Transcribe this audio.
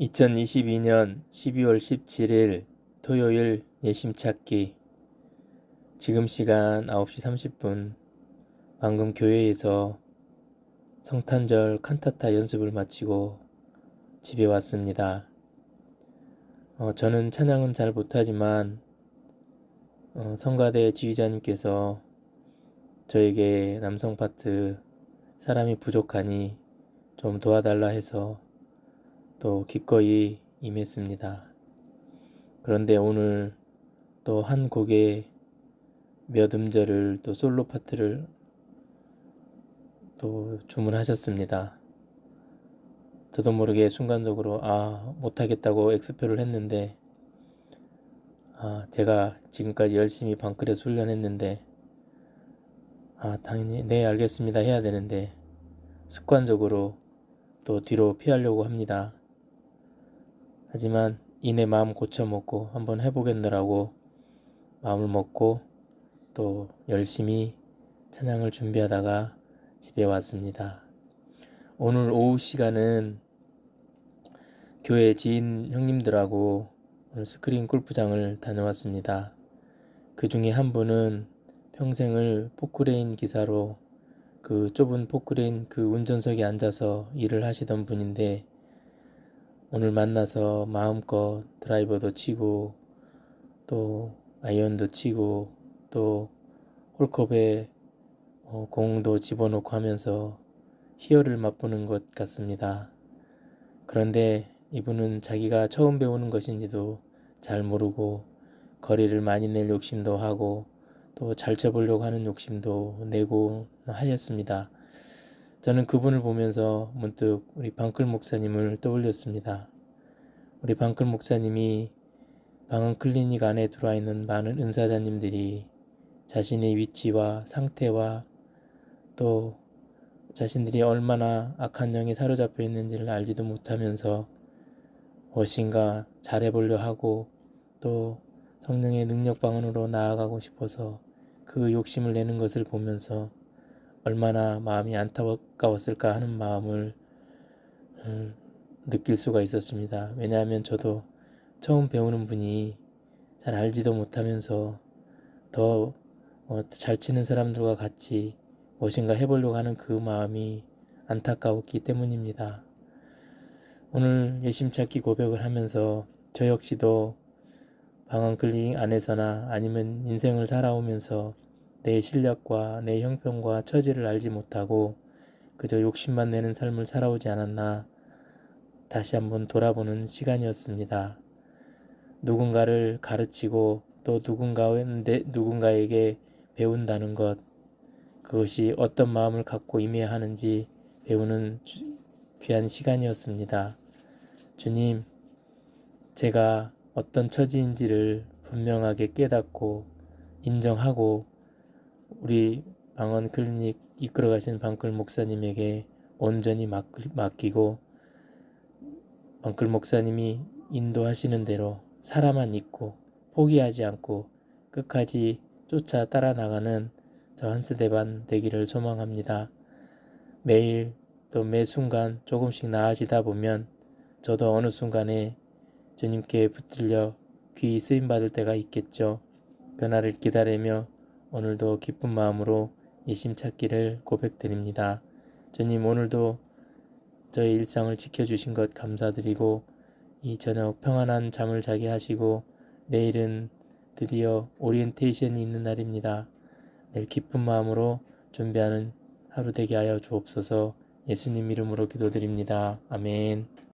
2022년 12월 17일 토요일 예심 찾기 지금 시간 9시 30분 방금 교회에서 성탄절 칸타타 연습을 마치고 집에 왔습니다. 어, 저는 찬양은 잘 못하지만 어, 성가대 지휘자님께서 저에게 남성 파트 사람이 부족하니 좀 도와달라 해서 또 기꺼이 임했습니다. 그런데 오늘 또 한 곡의 몇 음절을 또 솔로 파트를 또 주문하셨습니다. 저도 모르게 순간적으로 아 못하겠다고 엑스표를 했는데 아 제가 지금까지 열심히 방클에서 훈련했는데 아 당연히 네 알겠습니다 해야 되는데 습관적으로 또 뒤로 피하려고 합니다. 하지만 이내 마음 고쳐먹고 한번 해보겠노라고 마음을 먹고 또 열심히 찬양을 준비하다가 집에 왔습니다. 오늘 오후 시간은 교회 지인 형님들하고 오늘 스크린 골프장을 다녀왔습니다. 그 중에 한 분은 평생을 포크레인 기사로 그 좁은 포크레인 그 운전석에 앉아서 일을 하시던 분인데 오늘 만나서 마음껏 드라이버도 치고 또 아이언도 치고 또 홀컵에 어, 공도 집어넣고 하면서 희열을 맛보는 것 같습니다. 그런데 이분은 자기가 처음 배우는 것인지도 잘 모르고 거리를 많이 낼 욕심도 하고 또 잘 쳐보려고 하는 욕심도 내고 하였습니다. 저는 그분을 보면서 문득 우리 방클 목사님을 떠올렸습니다. 우리 방클 목사님이 방언 클리닉 안에 들어와 있는 많은 은사자님들이 자신의 위치와 상태와 또 자신들이 얼마나 악한 영에 사로잡혀 있는지를 알지도 못하면서 무엇인가 잘해보려 하고 또 성령의 능력 방언으로 나아가고 싶어서 그 욕심을 내는 것을 보면서 얼마나 마음이 안타까웠을까 하는 마음을 음, 느낄 수가 있었습니다. 왜냐하면 저도 처음 배우는 분이 잘 알지도 못하면서 더잘 치는 사람들과 같이 무엇인가 해보려고 하는 그 마음이 안타까웠기 때문입니다. 오늘 예심찾기 고백을 하면서 저 역시도 방언 클리닉 안에서나 아니면 인생을 살아오면서 내 실력과 내 형편과 처지를 알지 못하고 그저 욕심만 내는 삶을 살아오지 않았나 다시 한번 돌아보는 시간이었습니다. 누군가를 가르치고 또 누군가에게 배운다는 것 그것이 어떤 마음을 갖고 임해야 하는지 배우는 귀한 시간이었습니다. 주님, 제가 어떤 처지인지를 분명하게 깨닫고 인정하고 우리 방언 클리닉 이끌어 가신 방클 목사님에게 온전히 맡기고 방클 목사님이 인도하시는 대로 살아만 있고 포기하지 않고 끝까지 쫓아 따라 나가는 저 한스대반 되기를 소망합니다. 매일 또 매 순간 조금씩 나아지다 보면 저도 어느 순간에 주님께 붙들려 귀 쓰임 받을 때가 있겠죠. 그날을 기다리며 오늘도 기쁜 마음으로 예심 찾기를 고백드립니다. 주님 오늘도 저의 일상을 지켜주신 것 감사드리고 이 저녁 평안한 잠을 자게 하시고 내일은 드디어 오리엔테이션이 있는 날입니다. 내일 기쁜 마음으로 준비하는 하루 되게 하여 주옵소서 예수님 이름으로 기도드립니다. 아멘.